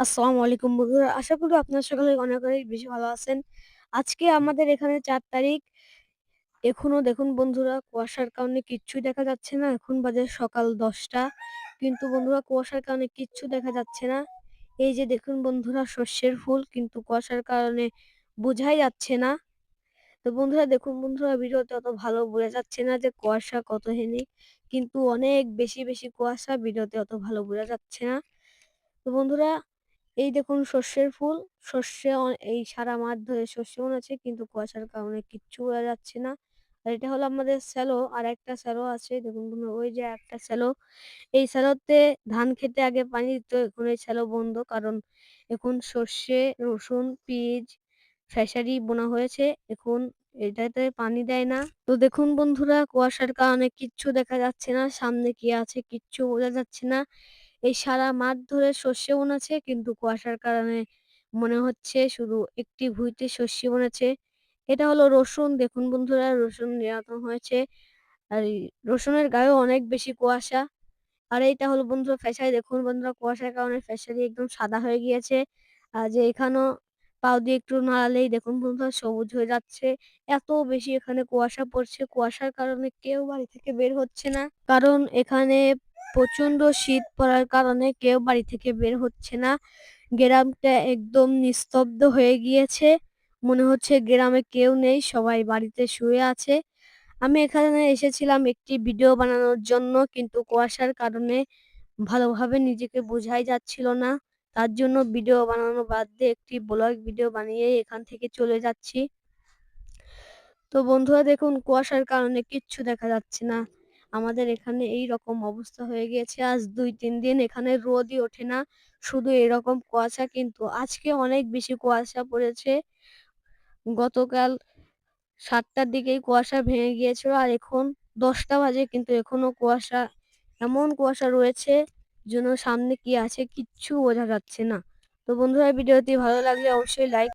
আসসালামু আলাইকুম বন্ধুরা। আশা করি আপনার সকলে অনেক, অনেক বেশি ভালো আছেন। আজকে আমাদের এখানে চার তারিখ। এখনও দেখুন বন্ধুরা কুয়াশার কারণে কিচ্ছুই দেখা যাচ্ছে না। এখন বাজে সকাল ১০টা। কিন্তু বন্ধুরা কুয়াশার কারণে কিচ্ছু দেখা যাচ্ছে না। এই যে দেখুন বন্ধুরা শস্যের ফুল কিন্তু কুয়াশার কারণে বোঝাই যাচ্ছে না। তো বন্ধুরা দেখুন বন্ধুরা ভিডিওতে অত ভালো বোঝা যাচ্ছে না যে কুয়াশা কতখানি। কিন্তু অনেক বেশি, বেশি কুয়াশা ভিডিওতে অত ভালো বোঝা যাচ্ছে না। তো বন্ধুরা এই দেখুন সর্ষের ফুল। সর্ষে এই সারা মাঠ ধরে সর্ষে হচ্ছে কিন্তু কুয়াশার কারণে কিচ্ছু বোঝা যাচ্ছে না। আর এটা হলো আমাদের শ্যালো। আরেকটা স্যালো আছে দেখুন ওই যে একটা স্যালো এই শ্যালোতে ধান খেতে আগে পানি দিত। এখন এই শ্যালো বন্ধ। কারণ এখন সর্ষে, রসুন, পিঁয়াজ, খেসারি বোনা হয়েছে। এখন এটাতে পানি দেয় না। তো দেখুন বন্ধুরা কুয়াশার কারণে কিচ্ছু দেখা যাচ্ছে না। সামনে কি আছে কিচ্ছু বোঝা যাচ্ছে না। এই সারা মাঠ ধরে সর্ষে বুনেছে কিন্তু কুয়াশার কারণে মনে হচ্ছে শুধু একটি ভুঁইতে সর্ষে বুনেছে। এটা হলো রসুন। দেখুন বন্ধুরা, রসুন এরকম হয়েছে। আর রসুনের গায়েও অনেক বেশি কুয়াশা। আর এইটা হলো বন্ধুরা খেসারি দেখুন বন্ধুরা, কুয়াশার কারণে খেসারি একদম সাদা হয়ে গিয়েছে। আর যে এখানেও পাও দিয়ে একটু নাড়ালেই দেখুন বন্ধুরা সবুজ হয়ে যাচ্ছে। এত বেশি এখানে কুয়াশা পড়ছে। কুয়াশার কারণে কেউ বাড়ি থেকে বের হচ্ছে না। কারণ এখানে প্রচণ্ড শীত পড়ার কারণে কেউ বাড়ি থেকে বের হচ্ছে না। গ্রামটা একদম নিস্তব্ধ হয়ে গিয়েছে। মনে হচ্ছে গ্রামে কেউ নেই, সবাই বাড়িতে শুয়ে আছে। আমি এখানে এসেছিলাম একটি ভিডিও বানানোর জন্য, কিন্তু কুয়াশার কারণে ভালোভাবে নিজেকে বোঝাই যাচ্ছিল না। তার জন্য ভিডিও বানানো বাদ দিয়ে একটি ব্লগ ভিডিও বানিয়ে এখান থেকে চলে যাচ্ছি। তো বন্ধুরা, দেখুন, কুয়াশার কারণে কিচ্ছু দেখা যাচ্ছে না। আমাদের এখানে এইরকম অবস্থা হয়ে গিয়েছে আজ ২-৩ দিন এখানে রোদই ওঠে না। শুধু এরকম কুয়াশা কিন্তু আজকে অনেক বেশি কুয়াশা পড়েছে। গতকাল সাতটার দিকেই কুয়াশা ভেঙে গিয়েছিল আর এখন ১০টা বাজে কিন্তু এখনও কুয়াশা, এমন কুয়াশা রয়েছে যেন সামনে কি আছে কিচ্ছু বোঝা যাচ্ছে না। তো বন্ধুরা ভিডিওটি ভালো লাগলে অবশ্যই লাইক